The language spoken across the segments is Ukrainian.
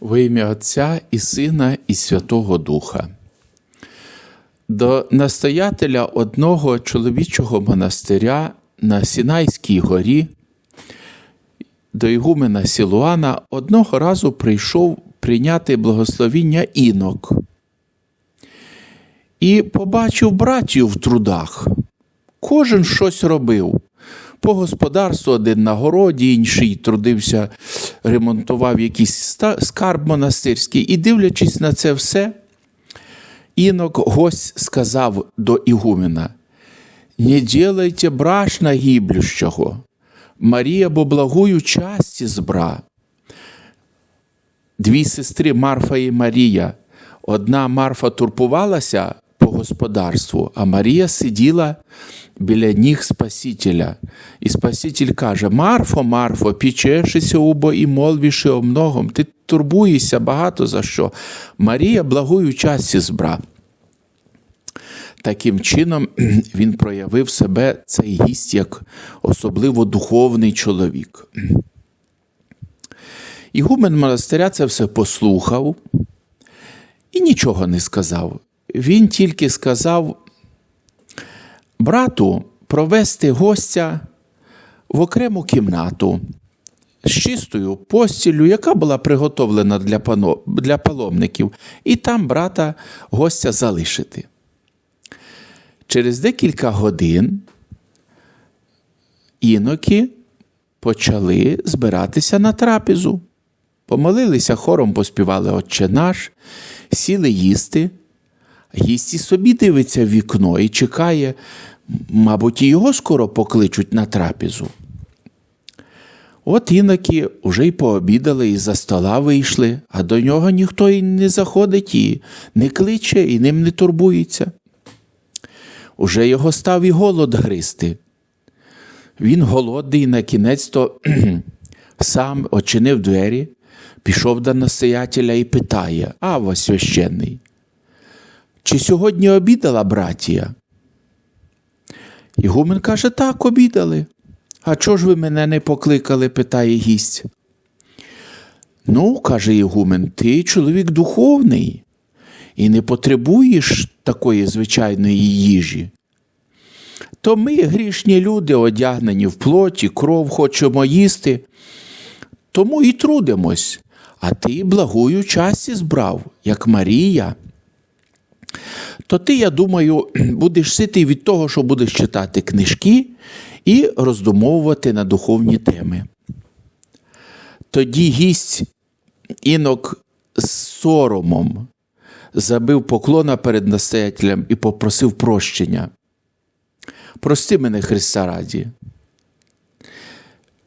Во ім'я Отця і Сина, і Святого Духа. До настоятеля одного чоловічого монастиря на Сінайській горі, до Ігумена Сілуана, одного разу прийшов прийняти благословіння інок і побачив братів в трудах. Кожен щось робив. По господарству один на городі, інший трудився, ремонтував якийсь скарб монастирський. І дивлячись на це все, інок гость сказав до Ігумена: Не делайте брашна гиблющого, Марія бо благую часті збра. Дві сестри Марфа і Марія. Одна Марфа турбувалася по господарству, а Марія сиділа біля ніг Спасителя. І Спаситель каже: Марфо, Марфо, пічешися убо і молвіши о многом, ти турбуєшся багато за що. Марія благою часті збра. Таким чином він проявив себе цей гість як особливо духовний чоловік. Ігумен монастиря це все послухав і нічого не сказав. Він тільки сказав брату провести гостя в окрему кімнату з чистою постіллю, яка була приготовлена для, пано, для паломників, і там брата гостя залишити. Через декілька годин іноки почали збиратися на трапезу. Помолилися хором, поспівали Отче наш, сіли їсти. Гість і собі дивиться в вікно і чекає, мабуть, і його скоро покличуть на трапезу. От іноки вже й пообідали, і за стола вийшли, а до нього ніхто і не заходить, і не кличе, і ним не турбується. Уже його став і голод гризти. Він голодний, на кінець то сам очинив двері, пішов до настоятеля і питає: Ава священний, чи сьогодні обідала братія? Ігумен каже, так, обідали. А чого ж ви мене не покликали? питає гість. Ну, каже Ігумен, ти чоловік духовний і не потребуєш такої звичайної їжі. То ми, грішні люди, одягнені в плоті, кров хочемо їсти, тому і трудимось, а ти благою часті збрав, як Марія. То ти, я думаю, будеш ситий від того, що будеш читати книжки і роздумовувати на духовні теми. Тоді гість інок з соромом забив поклона перед настоятелем і попросив прощення. Прости мене, Христа раді.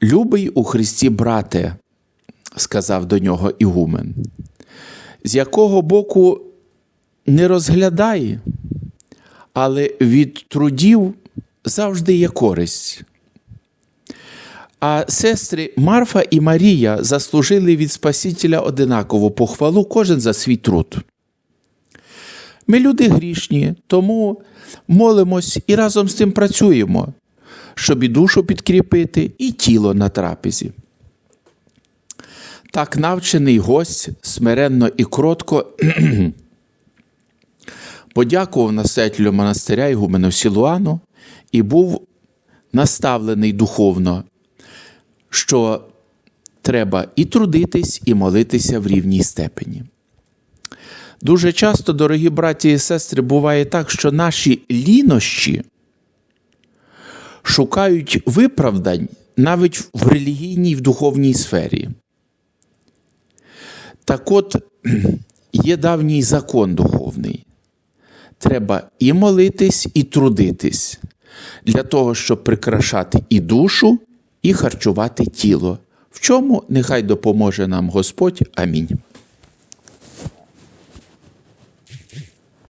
Любий у Христі, брате, сказав до нього Ігумен, з якого боку не розглядай, але від трудів завжди є користь. А сестри Марфа і Марія заслужили від Спасителя одинакову похвалу кожен за свій труд. Ми люди грішні, тому молимось і разом з тим працюємо, щоб і душу підкріпити, і тіло на трапезі. Так навчений гость смиренно і кротко подякував настоятелю монастиря Ігумену Сілуану і був наставлений духовно, що треба і трудитись, і молитися в рівній степені. Дуже часто, дорогі браті і сестри, буває так, що наші лінощі шукають виправдань навіть в релігійній в духовній сфері. Так от є давній закон духовний. Треба і молитись, і трудитись для того, щоб прикрашати і душу, і харчувати тіло. В чому нехай допоможе нам Господь. Амінь.